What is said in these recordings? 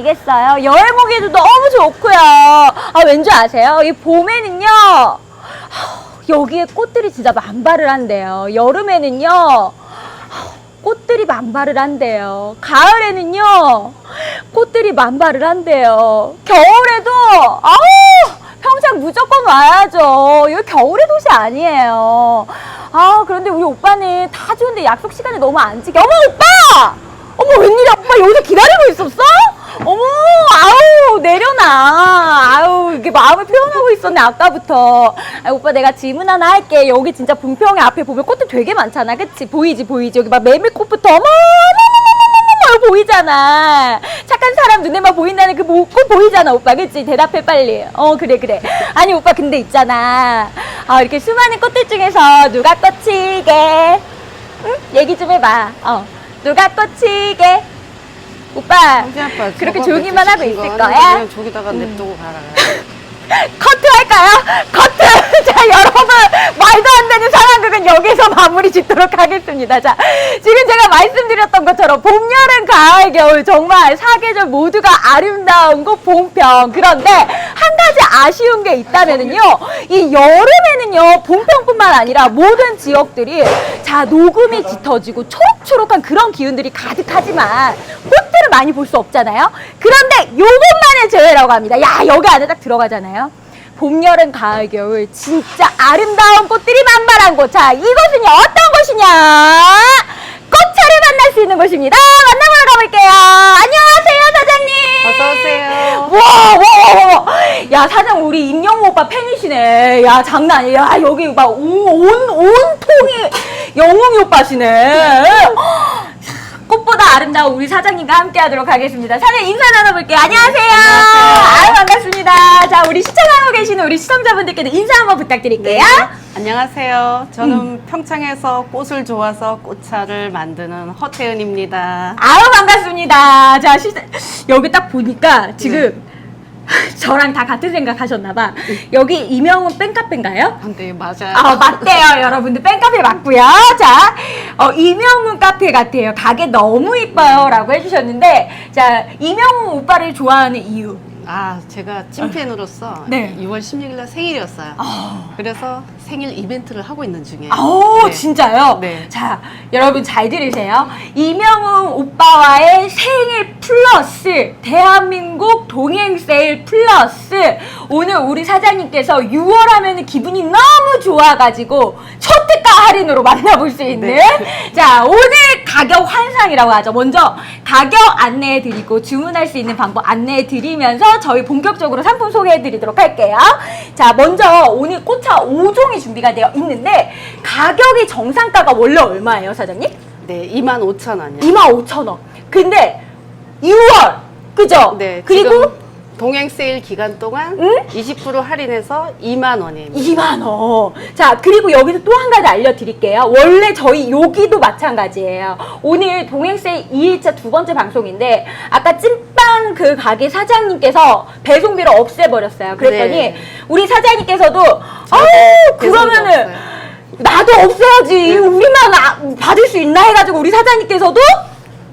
아니겠어요? 여행 오기도 너무 좋고요. 아, 왠지 아세요? 이 봄에는요. 여기에 꽃들이 진짜 만발을 한대요. 여름에는요. 꽃들이 만발을 한대요. 가을에는요. 꽃들이 만발을 한대요. 겨울에도 아우 평생 무조건 와야죠. 여기 겨울의 도시 아니에요. 아 그런데 우리 오빠는 다 좋은데 약속 시간에 너무 안 지켜. 어머 오빠! 어머 웬일이야 오빠 여기서 기다리고 있었어? 어머 아우 내려놔. 아우 이게 마음을 표현하고 있었네 아까부터. 아, 오빠 내가 질문 하나 할게. 여기 진짜 분평에 앞에 보면 꽃들 되게 많잖아. 그치? 보이지 보이지? 여기 막 메밀꽃부터 어머 어머머머머머 보이잖아. 착한 사람 눈에만 보인다는 그 모- 꽃 보이잖아 오빠. 그치? 대답해 빨리. 어 그래 그래. 아니 오빠 근데 있잖아. 아 이렇게 수많은 꽃들 중에서 누가 꽃이게? 응? 얘기 좀 해봐. 어. 누가 꽃이게 오빠 형제 아빠 그렇게 저거 조용히만 하고 거 있을 거야? 그냥 저기다가 냅두고 가라. 커트 할까요? 커트! 자, 여러분, 말도 안 되는 상황극은 여기서 마무리 짓도록 하겠습니다. 자, 지금 제가 말씀드렸던 것처럼 봄, 여름, 가을, 겨울 정말 사계절 모두가 아름다운 곳 봄평. 그런데 한 가지 아쉬운 게 있다면은요, 이 여름에는요, 봄평뿐만 아니라 모든 지역들이 자, 녹음이 짙어지고 초록초록한 그런 기운들이 가득하지만 꽃 들을 많이 볼 수 없잖아요. 그런데 요것만의 제외라고 합니다. 야, 여기 안에 딱 들어가잖아요. 봄, 여름, 가을, 겨울 진짜 아름다운 꽃들이 만발한 곳. 자, 이곳은요 어떤 곳이냐? 꽃차를 만날 수 있는 곳입니다. 만나보러 가볼게요. 안녕하세요, 사장님. 어서 오세요. 와, 와, 와, 와. 야, 사장, 우리 임영호 오빠 팬이시네. 야, 장난 아니야. 야, 여기 막 온, 온, 온통이 영웅이 오빠시네. 꽃보다 아름다운 우리 사장님과 함께 하도록 하겠습니다. 사장님 인사 나눠볼게요. 안녕하세요. 안녕하세요. 아유, 반갑습니다. 자, 우리 시청하고 계시는 우리 시청자분들께도 인사 한번 부탁드릴게요. 안녕하세요. 저는 음. 평창에서 꽃을 좋아서 꽃차를 만드는 허태은입니다. 아유, 반갑습니다. 자, 시, 여기 딱 보니까 지금 저랑 다 같은 생각 하셨나봐. 여기 이명훈 뺑카페인가요? 근데 맞아요. 아, 맞대요, 여러분들. 뺑카페 맞고요. 자, 어, 이명훈 카페 같아요. 가게 너무 이뻐요. 라고 해주셨는데, 자, 이명훈 오빠를 좋아하는 이유. 아, 제가 찐팬으로서 네. 6월 16일 날 생일이었어요. 아, 그래서 생일 이벤트를 하고 있는 중이에요. 오, 네. 진짜요? 네. 자, 여러분 잘 들으세요. 이명훈 오빠와의 생일 플러스 대한민국 동행 세일 플러스 오늘 우리 사장님께서 6월 하면은 기분이 너무 좋아가지고 초특가 할인으로 만나볼 수 있는 네. 자, 오늘 가격 환상이라고 하죠. 먼저 가격 안내해 드리고 주문할 수 있는 방법 안내해 드리면서 저희 본격적으로 상품 소개해 드리도록 할게요. 자, 먼저 오늘 꽃차 5종이 준비가 되어 있는데 가격이 정상가가 원래 얼마예요, 사장님? 네, 2만 5천 원이요. 25,000원. 근데 6월 그죠? 네, 그리고 지금 동행 세일 기간 동안 응? 20% 할인해서 2만 원입니다. 2만 원. 자, 그리고 여기서 또 한 가지 알려드릴게요. 원래 저희 여기도 마찬가지예요. 오늘 동행세 2일차 두 번째 방송인데, 아까 찐빵 그 가게 사장님께서 배송비를 없애버렸어요. 그랬더니, 네. 우리 사장님께서도, 아우, 배송비 그러면은, 없어요. 나도 없애야지. 우리만 아- 받을 수 있나 해가지고, 우리 사장님께서도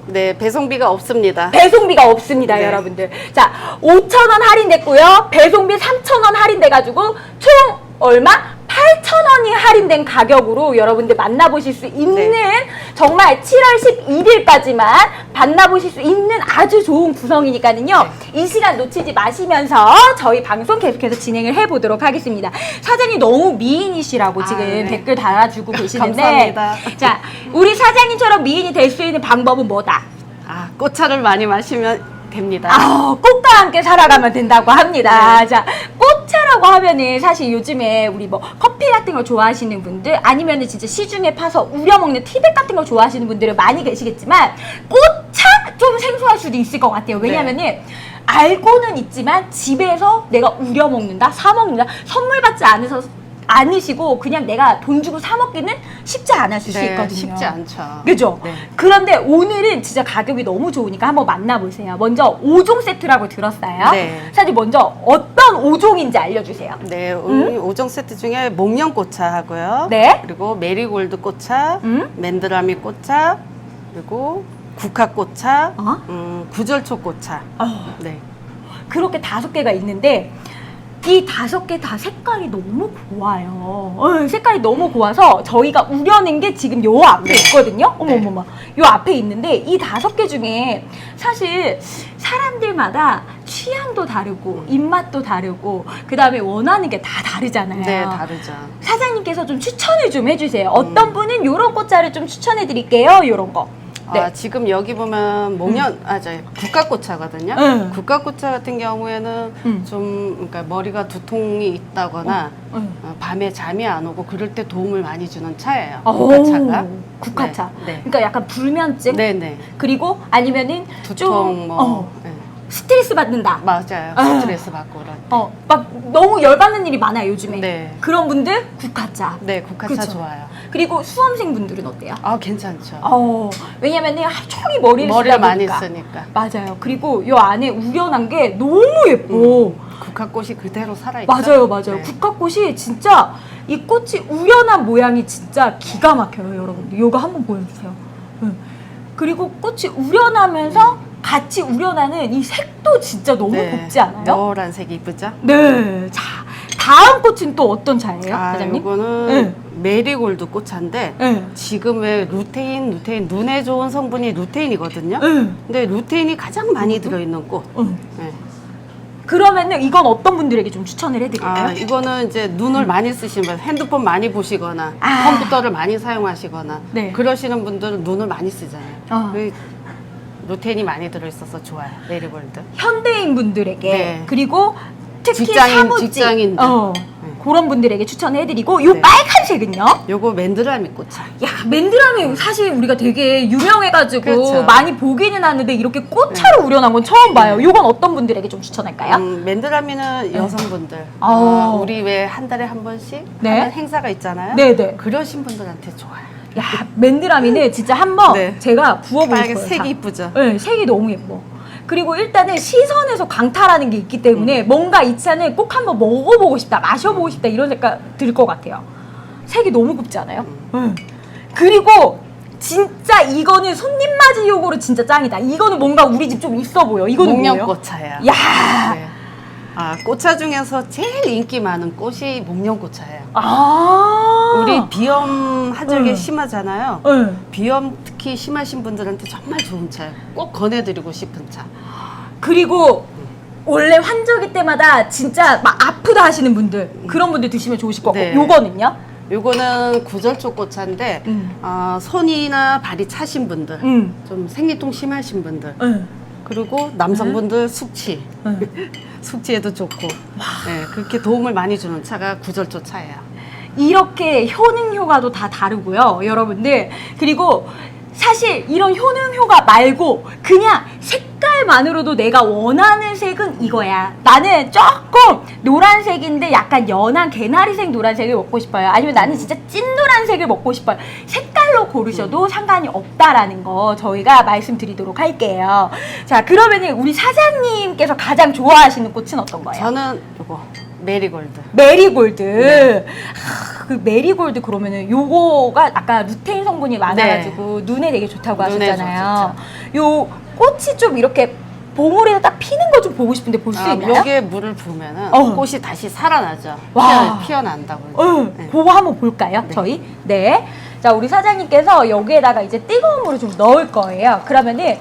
네, 배송비가 없습니다. 배송비가 없습니다, 네. 여러분들. 자, 5,000원 할인됐고요. 배송비 3,000원 할인돼가지고 총 얼마? 8,000원이 할인된 가격으로 여러분들 만나보실 수 있는 네. 정말 7월 11일까지만 만나보실 수 있는 아주 좋은 구성이니까는요. 네. 이 시간 놓치지 마시면서 저희 방송 계속해서 진행을 해보도록 하겠습니다. 사장님 너무 미인이시라고 아, 지금 네. 댓글 달아주고 계시는데 감사합니다. 자, 우리 사장님처럼 미인이 될 수 있는 방법은 뭐다? 아, 꽃차를 많이 마시면 됩니다. 아, 꽃과 함께 살아가면 된다고 합니다. 네. 자, 꽃 차라고 하면은 사실 요즘에 우리 뭐 커피 같은 걸 좋아하시는 분들 아니면은 진짜 시중에 파서 우려 먹는 티백 같은 걸 좋아하시는 분들은 많이 계시겠지만 꽃차 좀 생소할 수도 있을 것 같아요. 왜냐면은 알고는 있지만 집에서 내가 우려 먹는다, 사 먹는다, 선물 받지 않아서 않으시고 그냥 내가 돈 주고 사 먹기는 쉽지 않으실 수 네, 있거든요. 쉽지 않죠. 그죠? 네. 그런데 오늘은 진짜 가격이 너무 좋으니까 한번 만나보세요. 먼저 5종 세트라고 들었어요. 네. 사실 먼저 어떤 5종인지 알려주세요. 네, 우리 오정 세트 중에 목련꽃차 하고요. 네. 그리고 메리골드 꽃차, 음? 맨드라미 꽃차, 그리고 국화꽃차, 어? 음, 구절초 꽃차. 어, 네. 그렇게 다섯 개가 있는데 이 다섯 개 다 색깔이 너무 고와요. 어, 색깔이 너무 고와서 저희가 우려낸 게 지금 요 앞에 네. 있거든요. 네. 어머머머. 요 앞에 있는데 이 다섯 개 중에 사실 사람들마다 취향도 다르고 입맛도 다르고 그 다음에 원하는 게 다 다르잖아요. 네, 다르죠. 사장님께서 좀 추천을 좀 해주세요. 음. 어떤 분은 요런 꽃자를 좀 추천해 드릴게요. 요런 거. 네. 아, 지금 여기 보면 목련, 아, 저 국화꽃차거든요. 응. 국화꽃차 같은 경우에는 응. 좀, 그러니까 머리가 두통이 있다거나 응. 어, 밤에 잠이 안 오고 그럴 때 도움을 많이 주는 차예요. 오, 국화차가. 국화차. 네. 네. 그러니까 약간 불면증. 네, 네. 그리고 아니면은 두통 좀 뭐 어, 네. 스트레스 받는다. 맞아요. 아. 스트레스 받고 때. 어, 막 너무 열받는 일이 많아요 요즘에. 네. 그런 분들 국화차. 네, 국화차 그쵸. 좋아요. 그리고 수험생 분들은 어때요? 아, 괜찮죠. 어, 왜냐면은 하루 종일 머리를 머리가 쓰다 많이 보니까. 쓰니까. 맞아요. 그리고 요 안에 우려난 게 너무 예뻐. 국화꽃이 그대로 살아있죠. 맞아요, 맞아요. 네. 국화꽃이 진짜 이 꽃이 우려난 모양이 진짜 기가 막혀요, 여러분들. 요거 한번 보여주세요. 응. 그리고 꽃이 우려나면서 같이 우려나는 이 색도 진짜 너무 네. 곱지 않아요? 노란색 이쁘죠? 네. 자, 다음 꽃은 또 어떤 차예요, 아, 사장님? 이거는 네. 메리골드 꽃차인데 네. 지금 왜 루테인, 루테인 눈에 좋은 성분이 루테인이거든요. 네. 근데 루테인이 가장 많이 들어있는 꽃. 응. 네. 그러면은 이건 어떤 분들에게 좀 추천을 해드릴까요? 아, 이거는 이제 눈을 많이 쓰시면 핸드폰 많이 보시거나 음. 아. 컴퓨터를 많이 사용하시거나 네. 그러시는 분들은 눈을 많이 쓰잖아요. 어. 그 루테인이 많이 들어있어서 좋아요. 메리골드. 현대인 분들에게 네. 그리고 특히 직장인, 사무직 직장인들. 어, 네. 그런 분들에게 추천해드리고 요 네. 빨간색은요? 요거 맨드라미 꽃차. 야 맨드라미 사실 우리가 되게 유명해가지고 그렇죠. 많이 보기는 하는데 이렇게 꽃차로 우려난 건 처음 봐요. 요건 어떤 분들에게 좀 추천할까요? 음, 맨드라미는 여성분들. 어. 어, 우리 왜 한 달에 한 번씩 네. 하는 행사가 있잖아요. 네네. 그러신 분들한테 좋아요. 야 맨드라미는 진짜 한번 네. 제가 부어보고 싶어요. 색이 자. 이쁘죠? 네, 색이 너무 예뻐. 그리고 일단은 시선에서 강타라는 게 있기 때문에 음. 뭔가 이 차는 꼭 한번 먹어보고 싶다, 마셔보고 싶다 이런 생각 들 것 같아요. 색이 너무 곱지 않아요? 음. 응. 그리고 진짜 이거는 손님 맞이용으로 진짜 짱이다. 이거는 뭔가 우리 집 좀 있어 보여. 이거는 뭐예요? 목련꽃차예요. 야, 네. 아, 꽃차 중에서 제일 인기 많은 꽃이 목련꽃차예요. 아, 우리 비염 하절기 응. 심하잖아요. 응. 비염 특히 심하신 분들한테 정말 좋은 차예요. 꼭 권해드리고 싶은 차. 그리고 원래 환절기 때마다 진짜 막 아프다 하시는 분들 그런 분들 드시면 좋으실 것 같고 네. 요거는요? 요거는 구절초 꽃차인데 음. 어, 손이나 발이 차신 분들, 응. 좀 생리통 심하신 분들, 응. 그리고 남성분들 숙취, 응. 숙취에도 좋고, 네, 그렇게 도움을 많이 주는 차가 구절초 차예요. 이렇게 효능 효과도 다 다르고요, 여러분들. 그리고 사실 이런 효능 효과 말고 그냥 색깔만으로도 내가 원하는 색은 이거야. 나는 조금 노란색인데 약간 연한 개나리색 노란색을 먹고 싶어요. 아니면 나는 진짜 찐 노란색을 먹고 싶어요. 색깔 로 고르셔도 상관이 없다라는 거 저희가 말씀드리도록 할게요. 자, 그러면은 우리 사장님께서 가장 좋아하시는 꽃은 어떤 거예요? 저는 요거 메리골드. 메리골드. 네. 하, 그 메리골드 그러면은 요거가 아까 루테인 성분이 많아가지고 눈에 되게 좋다고 네. 눈에 하셨잖아요. 요 꽃이 좀 이렇게 봉우리에서 딱 피는 거 좀 보고 싶은데 볼 수 아, 있나요? 여기에 물을 부으면은 어. 꽃이 다시 살아나죠. 와. 피어, 피어난다고. 어, 네. 그거 한번 볼까요? 네. 저희? 네. 자, 우리 사장님께서 여기에다가 이제 뜨거운 물을 좀 넣을 거예요. 그러면은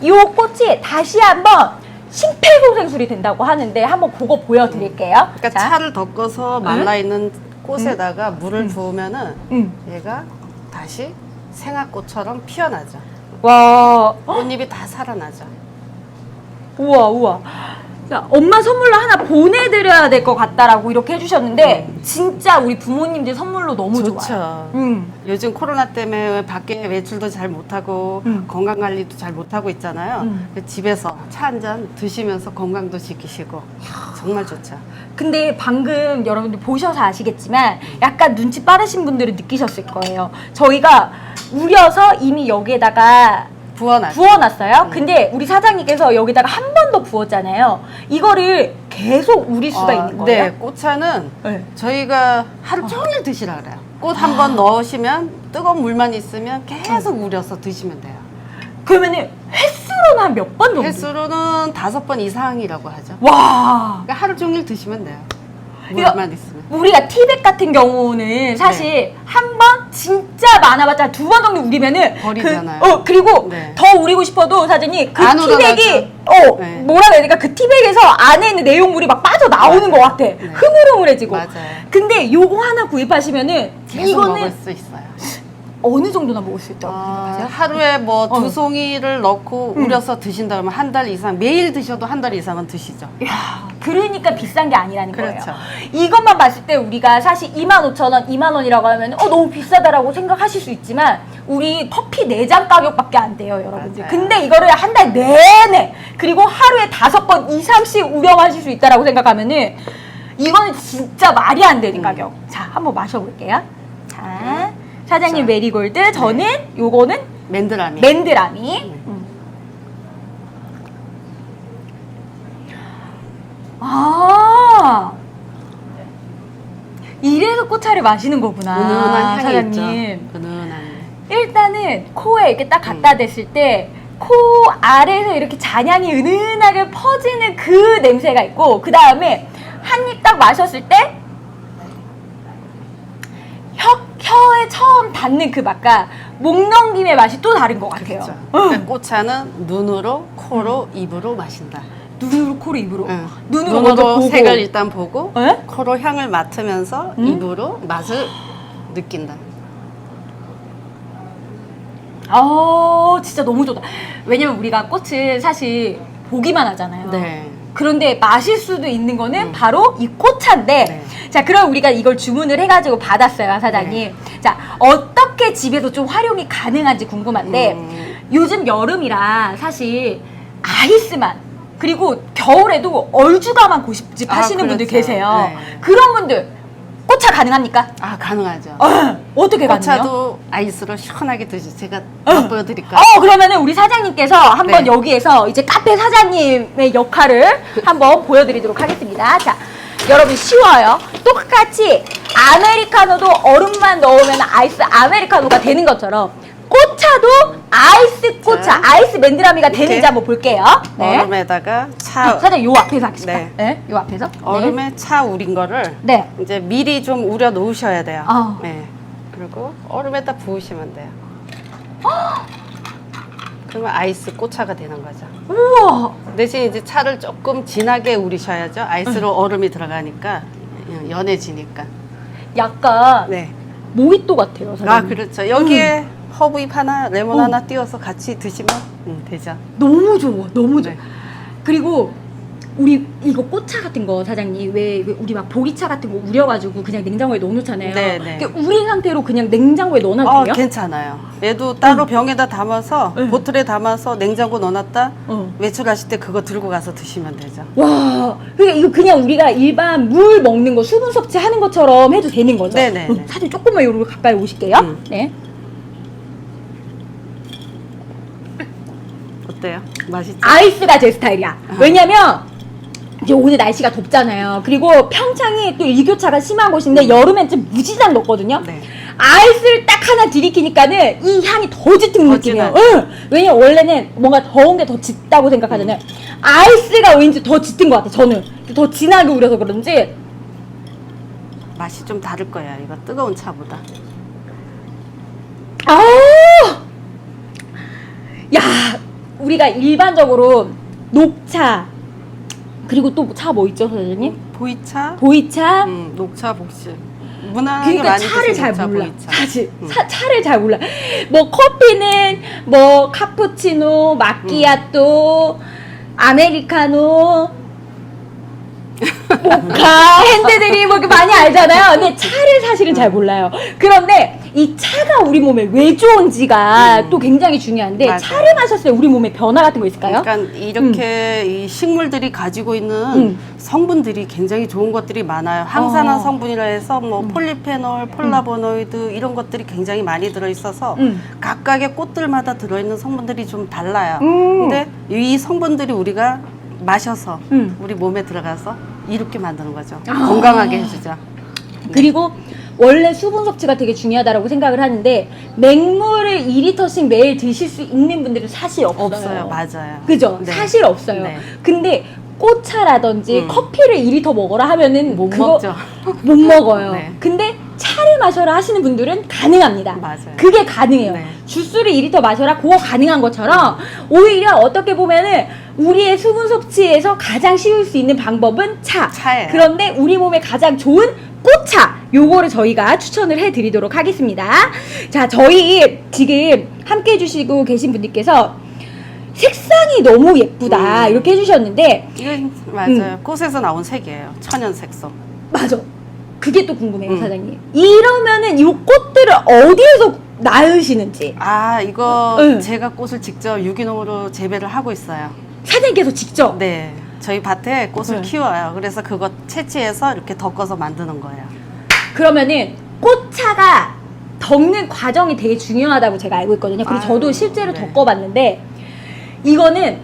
이 꽃이 다시 한번 심폐소생술이 된다고 하는데 한번 그거 보여드릴게요. 그러니까 자, 차를 덮어서 말라 있는 꽃에다가 물을 음. 부으면은 음. 얘가 다시 생화꽃처럼 피어나죠. 와, 꽃잎이 다 살아나죠. 우와 우와 자, 엄마 선물로 하나 보내드려야 될 것 같다라고 이렇게 해주셨는데 진짜 우리 부모님들 선물로 너무 좋아요 좋죠. 음. 요즘 코로나 때문에 밖에 외출도 잘 못하고 음. 건강 관리도 잘 못하고 있잖아요. 음. 그 집에서 차 한 잔 드시면서 건강도 지키시고 정말 좋죠. 근데 방금 여러분들 보셔서 아시겠지만 약간 눈치 빠르신 분들은 느끼셨을 거예요. 저희가 우려서 이미 여기에다가 부어놨. 부어놨어요. 근데 우리 사장님께서 여기다가 한 번 더 부었잖아요. 이거를 계속 우릴 수가 있는 네, 거예요. 꽃차는 네. 저희가 하루 종일 드시라 그래요. 꽃 한 번 넣으시면 뜨거운 물만 있으면 계속 우려서 드시면 돼요. 그러면은 횟수로는 한 몇 번 정도? 횟수로는 다섯 번 이상이라고 하죠. 와. 그러니까 하루 종일 드시면 돼요. 이거- 물만 있으면. 우리가 티백 같은 경우는 사실 네. 한번 진짜 많아봤자 두 번 정도 우리면은 버리잖아요. 그, 어 그리고 네. 더 우리고 싶어도 사장님 그 안 티백이 어 네. 뭐라 해야 되까 그 티백에서 안에 있는 내용물이 막 빠져 나오는. 것 같아. 네. 흐물흐물해지고. 맞아요. 근데 요거 하나 구입하시면은 이거는 먹을 수 있어요. 어느 정도나 먹을 수 있다고 아, 생각하세요? 하루에 뭐 두 어. 송이를 넣고 음. 우려서 드신다 그러면 한 달 이상 매일 드셔도 한 달 이상은 드시죠. 이야, 그러니까 비싼 게 아니라는 그렇죠. 거예요. 이것만 봤을 때 우리가 사실 25,000원, 2만 원이라고 하면 어 너무 비싸다라고 생각하실 수 있지만 우리 커피 4잔 가격밖에 안 돼요, 여러분들. 맞아요. 근데 이거를 한 달 내내 그리고 하루에 다섯 번 이상씩 우려마실 수 있다라고 생각하면은 이거는 진짜 말이 안 되는 음. 가격. 자, 한번 마셔 볼게요. 자, 사장님 자. 네. 메리골드, 저는 요거는 맨드라미. 맨드라미. 음. 아. 이래서 꽃차를 마시는 거구나. 은은한 향이 사장님. 있죠. 은은한. 일단은 코에 이렇게 딱 갖다 음. 댔을 때, 코 아래에서 이렇게 잔향이 은은하게 퍼지는 그 냄새가 있고, 그 다음에 한 입 딱 마셨을 때, 혀, 혀에 처음 닿는 그 맛과 목 넘김의 맛이 또 다른 것 같아요. 그렇죠. 응. 그러니까 꽃차는 눈으로, 코로, 입으로 마신다. 눈으로 코로 입으로 응. 눈으로, 먼저 보고 색을 일단 보고 에? 코로 향을 맡으면서 음? 입으로 맛을 느낀다. 아 진짜 너무 좋다 왜냐면 우리가 꽃은 사실 보기만 하잖아요 네. 그런데 마실 수도 있는 거는 음. 바로 이 꽃차인데 네. 자 그럼 우리가 이걸 주문을 해가지고 받았어요 사장님 자 어떻게 집에서 좀 활용이 가능한지 궁금한데 음. 요즘 여름이라 사실 아이스만 그리고 겨울에도 얼주가만 고집집 아, 하시는 분들 그렇죠. 계세요 네. 그런 분들 꽃차 가능합니까? 아 가능하죠. 어, 어떻게 가능해요? 꽃차도 아이스로 시원하게 드시. 제가 어. 맛보여드릴까요? 어 그러면은 우리 사장님께서 한번 네. 여기에서 이제 카페 사장님의 역할을 한번 보여드리도록 하겠습니다. 자, 여러분 쉬워요. 똑같이 아메리카노도 얼음만 넣으면 아이스 아메리카노가 되는 것처럼 꽃차도 아이스 꽃차, 자, 아이스 맨드라미가 이렇게 되는지 한번 볼게요. 네. 얼음에다가 차 아, 사장님 요 앞에서 하겠습니다. 네. 네. 요 앞에서. 네. 얼음에 차 우린 거를 네. 이제 미리 좀 우려 놓으셔야 돼요. 아. 네. 그리고 얼음에다 부으시면 돼요. 그러면 아이스 꽃차가 되는 거죠. 우와. 대신 이제 차를 조금 진하게 우리셔야죠. 아이스로 얼음이 들어가니까 연해지니까. 약간 네. 모히또 같아요. 사장님. 아 그렇죠. 여기에 음. 허브잎 하나, 레몬 어. 하나 띄워서 같이 드시면 음, 되죠. 너무 좋아. 너무 좋아. 네. 그리고 우리 이거 꽃차 같은 거 사장님 왜, 왜 우리 막 보리차 같은 거 우려가지고 그냥 냉장고에 넣어놓잖아요. 네, 네. 그게 우린 상태로 그냥 냉장고에 넣어놔도 어, 돼요? 괜찮아요. 얘도 따로 병에다 담아서 네. 보틀에 담아서 냉장고 넣어놨다 어. 외출하실 때 그거 들고 가서 드시면 되죠. 와, 그러니까 이거 그냥 우리가 일반 물 먹는 거 수분 섭취하는 것처럼 해도 되는 거죠? 네, 네, 어, 네. 사실 조금만 요로 가까이 오실게요. 음. 네. 어때요? 맛있죠? 아이스가 제 스타일이야. 왜냐면 이제 오늘 날씨가 덥잖아요. 그리고 평창이 또 일교차가 심한 곳인데 여름엔 좀 무지장 덥거든요. 음. 네. 아이스를 딱 하나 들이키니까는 이 향이 더 짙은 더 느낌이에요. 진하죠. 응. 왜냐면 원래는 뭔가 더운 게 더 짙다고 생각하잖아요. 음. 아이스가 왠지 더 짙은 것 같아. 저는 더 진하게 우려서 그런지. 맛이 좀 다를 거야. 이거 뜨거운 차보다. 아, 야, 우리가 일반적으로 녹차 그리고 또 차 뭐 있죠, 사장님? 보이차, 보이차. 음, 녹차, 복실. 무난하게 그러니까 많이 차를 드시는 잘 녹차, 몰라. 보이차. 사실 음. 차, 차를 잘 몰라. 뭐 커피는 뭐 카푸치노, 마끼아또, 아메리카노, 모카, 핸드들이 뭐 이렇게 많이 알잖아요. 근데 차를 사실은 잘 몰라요. 그런데 이 차가 우리 몸에 왜 좋은지가 음. 또 굉장히 중요한데 맞아요. 차를 마셨을 때 우리 몸에 변화 같은 거 있을까요? 그러니까 이렇게 이 식물들이 가지고 있는 음. 성분들이 굉장히 좋은 것들이 많아요. 항산화 어. 성분이라 해서 뭐 폴리페놀, 폴라보노이드 이런 것들이 굉장히 많이 들어 있어서 음. 각각의 꽃들마다 들어 있는 성분들이 좀 달라요. 음. 근데 이 성분들이 우리가 마셔서 음. 우리 몸에 들어가서 이롭게 만드는 거죠. 아. 건강하게 해주죠. 그리고 원래 수분 섭취가 되게 중요하다고 생각을 하는데 맹물을 2리터씩 매일 드실 수 있는 분들은 사실 없어요. 없어요. 맞아요. 그죠? 네. 사실 없어요. 네. 근데 꽃차라든지 음. 커피를 2리터 먹어라 하면은 못 그거 먹죠. 못 먹어요. 네. 근데 차를 마셔라 하시는 분들은 가능합니다. 맞아요. 그게 가능해요. 네. 주스를 2리터 마셔라 그거 가능한 것처럼 오히려 어떻게 보면은 우리의 수분 섭취에서 가장 쉬울 수 있는 방법은 차. 차예요. 그런데 우리 몸에 가장 좋은 꽃차. 요거를 저희가 추천을 해 드리도록 하겠습니다. 자, 저희 지금 함께 해 주시고 계신 분들께서 색상이 너무 예쁘다. 음. 이렇게 해 주셨는데 이건 맞아요. 꽃에서 나온 색이에요. 천연 색소. 맞아. 그게 또 궁금해요, 음. 사장님. 이러면은 이 꽃들을 어디에서 낳으시는지 아 이거 응. 제가 꽃을 직접 유기농으로 재배를 하고 있어요. 사장님께서 직접 네, 저희 밭에 꽃을 네. 키워요. 그래서 그거 채취해서 이렇게 덮어서 만드는 거예요. 그러면은 꽃차가 덮는 과정이 되게 중요하다고 제가 알고 있거든요. 그리고 아유, 저도 실제로 네. 덮어봤는데 이거는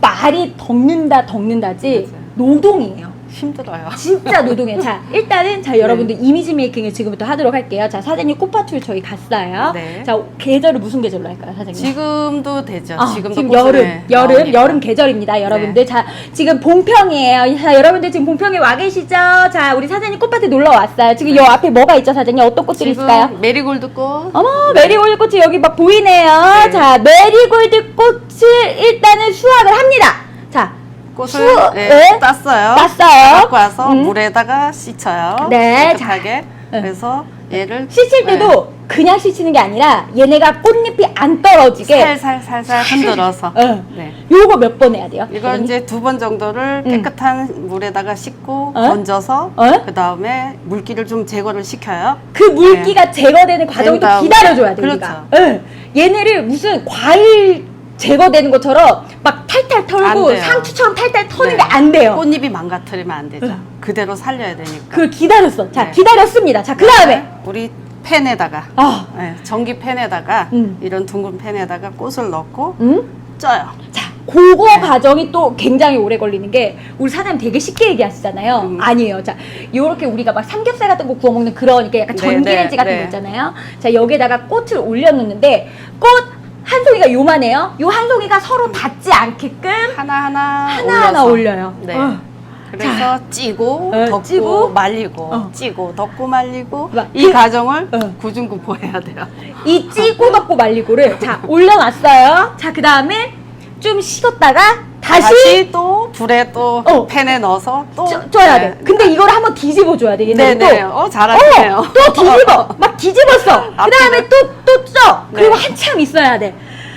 말이 덮는다 덮는다지 맞아요. 노동이에요. 힘들어요. 진짜 노동이에요. 자, 일단은 자 여러분들 이미지 메이킹을 지금부터 하도록 할게요. 자, 사장님 꽃밭을 저희 갔어요. 네. 자, 계절을 무슨 계절로 할까요, 사장님? 지금도 되죠. 아, 지금도 지금 여름, 네, 여름. 여름 계절입니다, 여러분들. 네. 자, 지금 봉평이에요. 자, 여러분들 지금 봉평에 와 계시죠? 자, 우리 사장님 꽃밭에 놀러 왔어요. 지금 요 앞에 뭐가 있죠, 사장님? 어떤 꽃들이 지금 있을까요? 메리골드 꽃. 어머, 메리골드 꽃이 여기 막 보이네요. 네. 자, 메리골드 꽃을 일단은 수확을 합니다. 자, 꽃을 수- 네, 네. 땄어요. 땄어요. 갖고 와서 음. 물에다가 씻어요. 네, 깨끗하게. 네. 그래서 얘를 씻을 네, 때도 그냥 씻는 게 아니라 얘네가 꽃잎이 안 떨어지게 살살 살살 흔들어서. 네. 네. 요거 몇 번 해야 돼요? 이걸? 이제 두 번 정도를 음. 깨끗한 물에다가 씻고 어? 건져서 어? 그 다음에 물기를 좀 제거를 시켜요. 그 물기가 제거되는 과정을 또 다음에- 기다려줘야 돼, 그렇죠. 우리가. 응. 얘네를 무슨 과일 제거되는 것처럼 막 탈탈 안 털고 돼요. 상추처럼 탈탈 터는 네. 게 안 돼요. 꽃잎이 망가뜨리면 안 되죠. 응. 그대로 살려야 되니까. 그걸 기다렸어. 자, 네. 기다렸습니다. 자, 그 다음에. 우리 팬에다가 아, 네, 전기 팬에다가 음. 이런 둥근 팬에다가 꽃을 넣고 응? 쪄요. 자, 그거 네. 과정이 또 굉장히 오래 걸리는 게 우리 사장님 되게 쉽게 얘기하시잖아요. 음. 아니에요. 자, 요렇게 우리가 막 삼겹살 같은 거 구워 먹는 그런 이렇게 약간 네, 전기렌지 네, 같은 네. 거 있잖아요. 자, 여기에다가 꽃을 올려 놓는데 꽃 한 송이가 요만해요. 요 한 송이가 서로 닿지 않게끔 하나하나 하나하나. 올려요. 네. 어. 그래서 찌고 어, 덮고 찌고, 말리고 어. 찌고 덮고 말리고 막이 그- 과정을 어. 구중구포해야 돼요. 이 찌고 덮고 말리고를 자 올려놨어요. 자, 그 다음에 좀 식었다가 다시 또 불에 또 어. 팬에 넣어서 또 쪄- 쪄야 돼. 네. 근데 이거를 한번 뒤집어 줘야 돼. 얘네를 네네. 또. 어 잘하시네요. 어, 또 뒤집어. 막 뒤집었어. 그 다음에. 또, 또 쪄. 그리고 네. 한참 있어야 돼.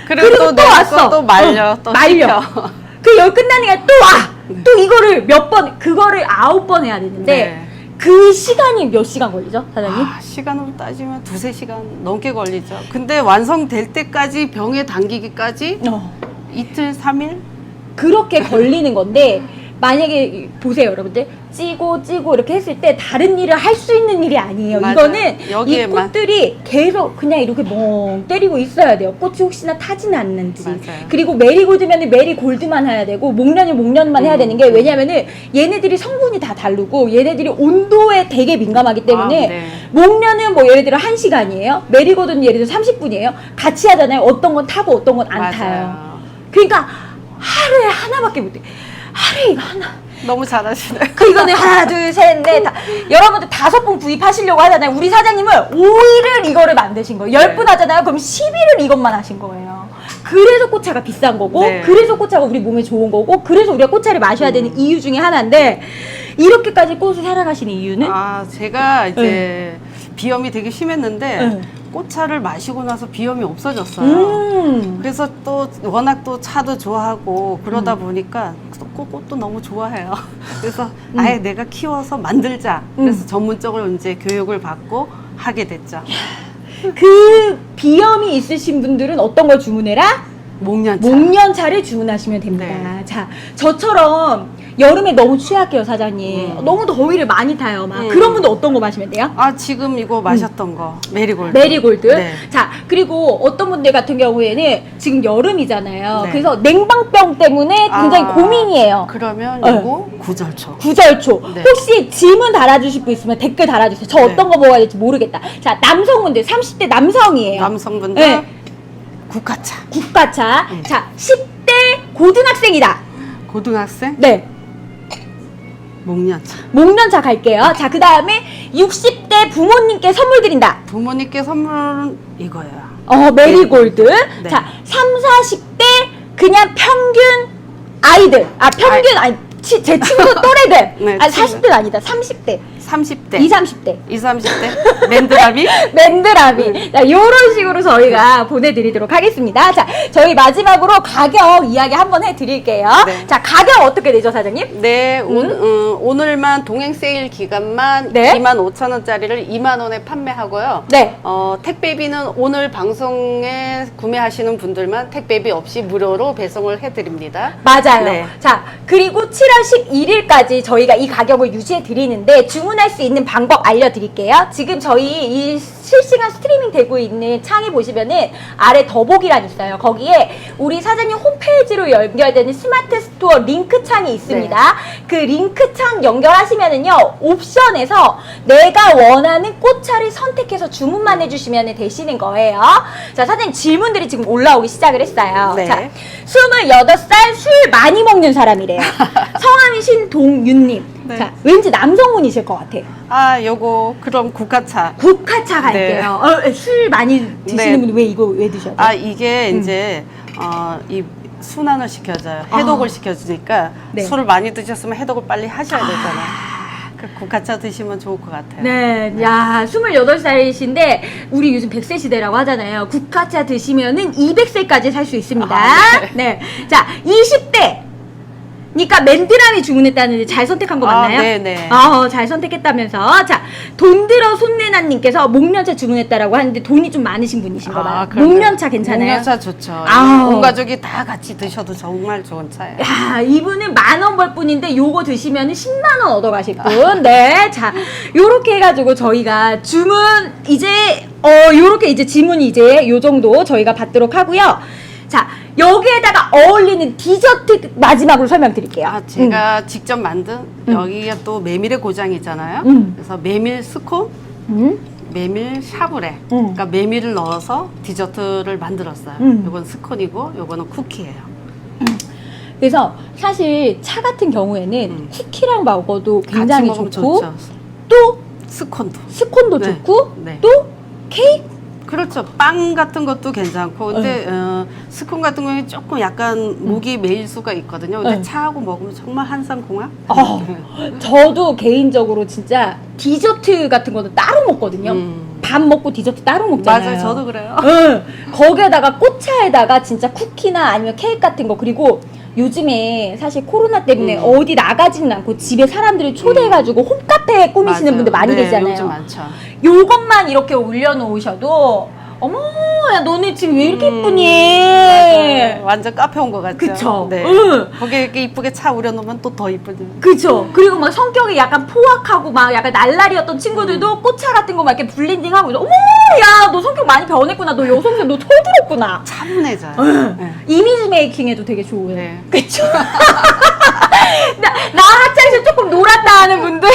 그리고 또 왔어. 또 말려 어, 또 말려. 식혀. 그 열 끝나니까 또 와. 또 이거를 몇 번, 그거를 아홉 번 해야 되는데 네. 그 시간이 몇 시간 걸리죠, 사장님? 아, 시간으로 따지면 두세 시간 넘게 걸리죠. 근데 완성될 때까지 병에 당기기까지 어. 이틀, 삼일 그렇게 걸리는 건데 만약에 보세요 여러분들 찌고 찌고 이렇게 했을 때 다른 일을 할 수 있는 일이 아니에요 맞아요. 이거는 이 여기에만. 꽃들이 계속 그냥 이렇게 멍 때리고 있어야 돼요 꽃이 혹시나 타진 않는지 맞아요. 그리고 메리골드면 메리골드만 해야 되고 목련이 목련만 해야 음. 되는 게 왜냐면은 얘네들이 성분이 다 다르고 얘네들이 온도에 되게 민감하기 때문에 아, 네. 목련은 뭐 예를 들어 1시간이에요 메리골드는 예를 들어 30분이에요 같이 하잖아요 어떤 건 타고 어떤 건 안 타요 맞아요. 그러니까 하루에 하나밖에 못해. 하루에 이거 하나. 너무 잘하시네요. 그 이거는 하나, 둘, 셋, 넷. 다. 여러분들 다섯 번 구입하시려고 하잖아요. 우리 사장님은 5일을 이거를 만드신 거예요. 열 네. 분 하잖아요. 그럼 10일을 이것만 하신 거예요. 그래서 꽃차가 비싼 거고, 네. 그래서 꽃차가 우리 몸에 좋은 거고, 그래서 우리가 꽃차를 마셔야 음. 되는 이유 중에 하나인데, 이렇게까지 꽃을 사랑하시는 이유는? 아, 제가 이제 비염이 되게 심했는데 네. 꽃차를 마시고 나서 비염이 없어졌어요. 음. 그래서 또 워낙 또 차도 좋아하고 그러다 음. 보니까 또 꽃, 꽃도 너무 좋아해요. 그래서 음. 아예 내가 키워서 만들자. 음. 그래서 전문적으로 이제 교육을 받고 하게 됐죠. 그 비염이 있으신 분들은 어떤 걸 주문해라? 목련차. 목련차를 주문하시면 됩니다. 네. 자, 저처럼 여름에 너무 취약해요, 사장님. 음. 너무 더위를 많이 타요. 막 음. 그런 분들 어떤 거 마시면 돼요? 아 지금 이거 마셨던 거 메리골드. 메리골드. 네. 자, 그리고 어떤 분들 같은 경우에는 지금 여름이잖아요. 네. 그래서 냉방병 때문에 굉장히 아, 고민이에요. 그러면 네. 이거 구절초. 구절초. 네. 혹시 질문 달아주실 분 있으면 댓글 달아주세요. 저 네. 어떤 거 먹어야 될지 모르겠다. 자, 남성분들, 30대 남성이에요. 남성분들 네. 국화차. 국가차. 음. 자, 10대 고등학생이다. 고등학생 네. 목련차. 목련차 갈게요. 자, 그 다음에 60대 부모님께 선물 드린다. 부모님께 선물은 이거예요. 어, 메리골드. 네. 자, 3, 40대 그냥 평균 아이들. 아, 평균, 아니, 치, 제 친구 또래들. 네, 아, 친구. 40대는 아니다. 30대. 30대. 20, 30대. 20, 30대. 맨드라비. 맨드라미. 자, 요런 식으로 저희가 보내드리도록 하겠습니다. 자, 저희 마지막으로 가격 이야기 한번 해드릴게요. 네. 자, 가격 어떻게 되죠, 사장님? 네, 오, 어, 오늘만 동행 세일 기간만 네. 2만 5천 원짜리를 2만 원에 판매하고요. 네. 어, 택배비는 오늘 방송에 구매하시는 분들만 택배비 없이 무료로 배송을 해드립니다. 맞아요. 네. 자, 그리고 7월 11일까지 저희가 이 가격을 유지해 드리는데 주문할 수 있는 방법 알려드릴게요. 지금 저희 이 실시간 스트리밍 되고 있는 창에 보시면은 아래 더보기란 있어요. 거기에 우리 사장님 홈페이지로 연결되는 스마트 스토어 링크 창이 있습니다. 네. 그 링크 창 연결하시면은요 옵션에서 내가 원하는 꽃차를 선택해서 주문만 해주시면 되시는 거예요. 자, 사장님 질문들이 지금 올라오기 시작을 했어요. 네. 자, 28살 술 많이 먹는 사람이래요. 성함이 신동윤님. 네. 자, 왠지 남성분이실 것 같아. 아, 요거 그럼 국화차. 국화차 갈게요. 어, 술 많이 드시는 네. 분이 왜 이거 왜 드셔야 돼요? 아, 이게 음. 이제 어, 이 순환을 시켜줘요. 해독을 아. 시켜주니까 네. 술을 많이 드셨으면 해독을 빨리 하셔야 되잖아요. 그 국화차 드시면 좋을 것 같아요. 네, 야, 28살이신데, 우리 요즘 100세 시대라고 하잖아요. 국화차 드시면은 200세까지 살 수 있습니다. 아, 네. 자, 20대! 니까 맨드라미 주문했다는데 잘 선택한 거 아, 맞나요? 네네. 어, 잘 선택했다면서. 자, 돈 들어 손내나님께서 목련차 주문했다라고 하는데 돈이 좀 많으신 분이신 거 봐요. 그러면 목련차 괜찮아요? 목련차 좋죠. 아우. 온 가족이 다 같이 드셔도 정말 좋은 차예요. 야, 이분은 만 원 벌 뿐인데 요거 드시면 10만 원 얻어 가실 분. 네. 자, 요렇게 해 가지고 저희가 주문 이제 어 요렇게 이제 지문이 이제 요 정도 저희가 받도록 하고요. 자, 여기에다가 어울리는 디저트 마지막으로 설명드릴게요. 아, 제가 직접 만든 여기가 또 메밀의 고장이잖아요. 음. 그래서 메밀 스콘, 음. 메밀 샤브레. 음. 그러니까 메밀을 넣어서 디저트를 만들었어요. 음. 이건 스콘이고 요거는 쿠키예요. 그래서 사실 차 같은 경우에는 음. 쿠키랑 먹어도 굉장히 같이 먹으면 좋고 좋죠. 또 스콘도. 스콘도 네. 좋고 네. 또 케이크 그렇죠. 빵 같은 것도 괜찮고, 근데 네. 어, 스콘 같은 경우에 조금 약간 목이 메일 수가 있거든요. 근데 네. 차하고 먹으면 정말 한상공화. 어, 저도 개인적으로 진짜 디저트 같은 거는 따로 먹거든요. 음. 밥 먹고 디저트 따로 먹잖아요. 맞아요. 저도 그래요. 응. 거기에다가 꽃차에다가 진짜 쿠키나 아니면 케이크 같은 거 그리고 요즘에 사실 코로나 때문에 음. 어디 나가지는 않고 집에 사람들을 초대해가지고 홈카페 꾸미시는 맞아요. 분들 많이 네, 계시잖아요. 요즘 많죠. 요것만 이렇게 올려놓으셔도 어머, 야 너네 지금 왜 이렇게 음, 이쁘니? 맞아요. 완전 카페 온 것 같죠. 그쵸. 네. 응. 거기에 이렇게 이쁘게 차 우려놓으면 또 더 이쁘죠. 그쵸. 그리고 막 성격이 약간 포악하고 막 약간 날라리였던 친구들도 음. 꽃차 같은 거 막 이렇게 블렌딩하고 이러- 어머, 야, 너 성격 많이 변했구나. 너 여성생 너 철들었구나. 응. 네. 이미지 메이킹에도 되게 좋은. 네. 그쵸. 나, 나 학창시절 조금 놀았다 하는 분들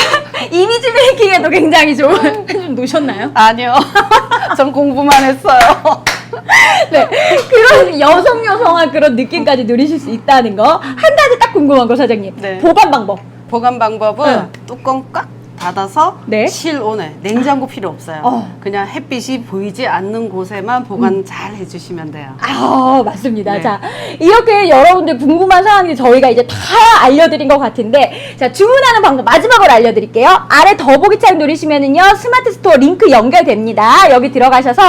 이미지 메이킹에도 굉장히 좋은. 좀 노셨나요? 아니요. 전 공부만 했어요. 네. 그런 여성 여성한 그런 느낌까지 누리실 수 있다는 거. 한 가지 딱 궁금한 거, 사장님. 네. 보관 방법. 보관 방법은 네. 뚜껑 꽉 닫아서 네. 실온에 냉장고 필요 없어요. 어. 음. 그냥 햇빛이 보이지 않는 곳에만 보관 잘 해주시면 돼요. 아, 맞습니다. 네. 자, 이렇게 여러분들 궁금한 사항이 저희가 이제 다 알려드린 것 같은데, 자, 주문하는 방법 마지막으로 알려드릴게요. 아래 더보기 창 누르시면은요, 스마트 스토어 링크 연결됩니다. 여기 들어가셔서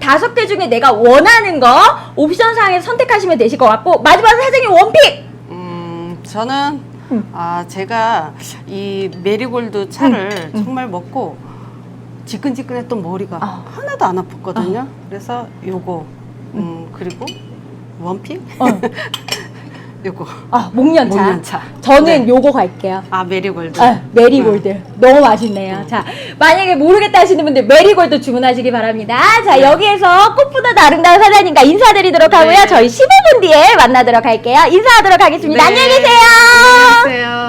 다섯 개 중에 내가 원하는 거 옵션 상에서 선택하시면 되실 것 같고, 마지막으로 사장님 원픽! 음, 저는 음. 아 제가 이 메리골드 차를 정말 먹고 지끈지끈했던 머리가 아. 하나도 안 아팠거든요. 그래서 요거 음 그리고 원피 어. 요거 아, 목련차. 목련차. 저는 네. 요거 갈게요. 아 메리골드. 아, 메리골드. 너무 맛있네요. 자, 만약에 모르겠다 하시는 분들 메리골드 주문하시기 바랍니다. 자, 여기에서 꽃보다 아름다운 사장님과 인사드리도록 하고요. 네. 저희 15분 뒤에 만나도록 할게요. 인사하도록 하겠습니다. 네. 안녕히 계세요. 안녕히 계세요.